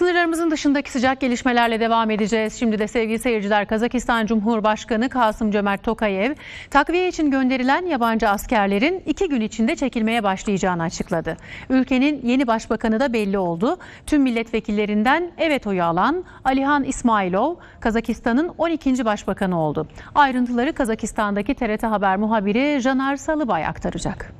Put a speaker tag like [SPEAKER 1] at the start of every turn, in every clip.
[SPEAKER 1] Sınırlarımızın dışındaki sıcak gelişmelerle devam edeceğiz. Şimdi de sevgili seyirciler Kazakistan Cumhurbaşkanı Kasım Cömert Tokayev takviye için gönderilen yabancı askerlerin iki gün içinde çekilmeye başlayacağını açıkladı. Ülkenin yeni başbakanı da belli oldu. Tüm milletvekillerinden evet oyu alan Alihan İsmailov Kazakistan'ın 12. başbakanı oldu. Ayrıntıları Kazakistan'daki TRT Haber muhabiri Janar Salıbay aktaracak.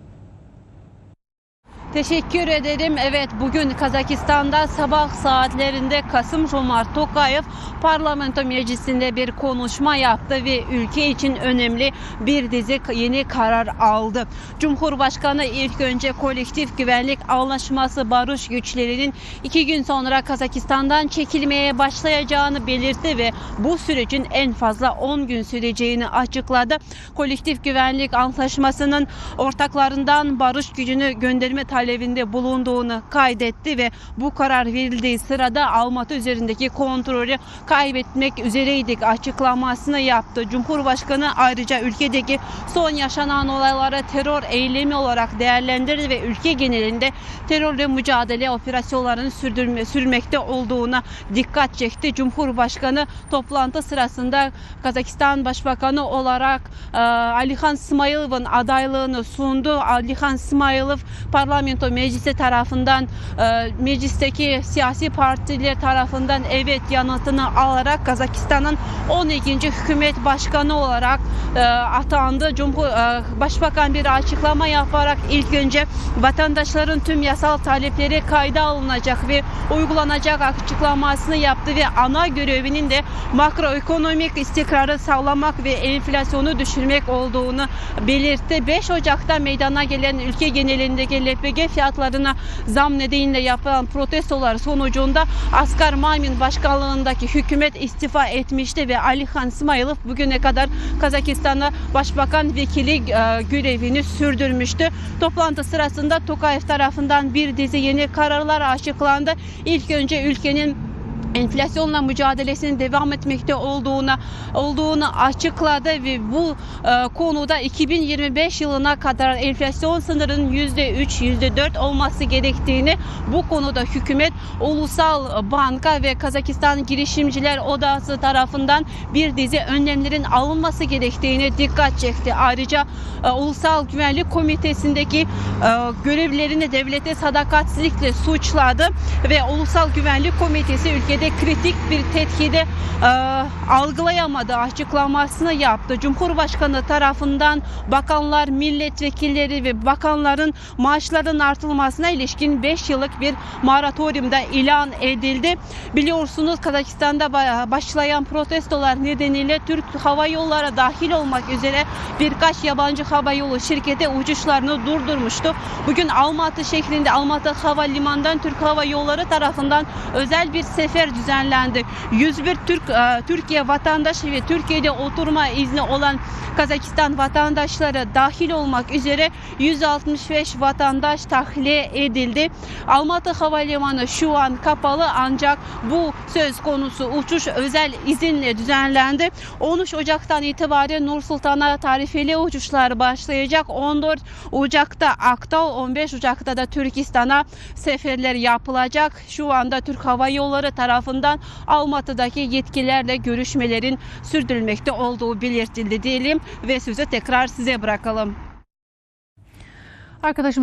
[SPEAKER 2] Teşekkür ederim. Evet bugün Kazakistan'da sabah saatlerinde Kasım Jomart Tokayev parlamento meclisinde bir konuşma yaptı ve ülke için önemli bir dizi yeni karar aldı. Cumhurbaşkanı ilk önce kolektif güvenlik anlaşması barış güçlerinin iki gün sonra Kazakistan'dan çekilmeye başlayacağını belirtti ve bu sürecin en fazla 10 gün süreceğini açıkladı. Kolektif güvenlik anlaşmasının ortaklarından barış gücünü gönderme talebinde bulunduğunu kaydetti ve bu karar verildiği sırada Almatı üzerindeki kontrolü kaybetmek üzereydik açıklamasını yaptı. Cumhurbaşkanı ayrıca ülkedeki son yaşanan olayları terör eylemi olarak değerlendirdi ve ülke genelinde terörle mücadele operasyonlarının sürdürme, sürmekte olduğuna dikkat çekti. Cumhurbaşkanı toplantı sırasında Kazakistan Başbakanı olarak e, Alihan Smailov'un adaylığını sundu. Alihan Smailov parlamento meclisi tarafından e, meclisteki siyasi partiler tarafından evet yanıtını alarak Kazakistan'ın 12. hükümet başkanı olarak e, atandı. Cumhur e, Başbakan bir açıklama yaparak ilk önce vatandaşların tüm yasal talepleri kayda alınacak ve uygulanacak açıklamasını yaptı ve ana görevinin de makroekonomik istikrarı sağlamak ve enflasyonu düşürmek olduğunu belirtti. 5 Ocak'ta meydana gelen ülke genelindeki LPG fiyatlarına zam nedeniyle yapılan protestolar sonucunda Asgar Mamin başkanlığındaki hükümet istifa etmişti ve Alihan İsmailov bugüne kadar Kazakistan'a başbakan vekili e, görevini sürdürmüştü. Toplantı sırasında Tokayev tarafından bir dizi yeni kararlar açıklandı. İlk önce ülkenin enflasyonla mücadelesinin devam etmekte olduğuna olduğunu açıkladı ve bu e, konuda 2025 yılına kadar enflasyon sınırının %3 %4 olması gerektiğini bu konuda hükümet Ulusal Banka ve Kazakistan Girişimciler Odası tarafından bir dizi önlemlerin alınması gerektiğini dikkat çekti. Ayrıca e, Ulusal Güvenlik Komitesi'ndeki e, görevlerini devlete sadakatsizlikle suçladı ve Ulusal Güvenlik Komitesi ülkede kritik bir tetkide e, algılayamadı açıklamasını yaptı. Cumhurbaşkanı tarafından bakanlar, milletvekilleri ve bakanların maaşlarının artılmasına ilişkin 5 yıllık bir moratoriumda ilan edildi. Biliyorsunuz Kazakistan'da ba- başlayan protestolar nedeniyle Türk Hava Yolları dahil olmak üzere birkaç yabancı hava yolu şirketi uçuşlarını durdurmuştu. Bugün Almatı şehrinde Almatı Havalimanı'ndan Türk Hava Yolları tarafından özel bir sefer düzenlendi. 101 Türk e, Türkiye vatandaşı ve Türkiye'de oturma izni olan Kazakistan vatandaşları dahil olmak üzere 165 vatandaş tahliye edildi. Almatı Havalimanı şu an kapalı ancak bu söz konusu uçuş özel izinle düzenlendi. 13 Ocak'tan itibaren Nur Sultan'a tarifeli uçuşlar başlayacak. 14 Ocak'ta Aktal, 15 Ocak'ta da Türkistan'a seferler yapılacak. Şu anda Türk Hava Yolları tarafından Almatı'daki yetkililerle görüşmelerin sürdürülmekte olduğu belirtildi diyelim ve sözü tekrar size bırakalım.
[SPEAKER 1] Arkadaşım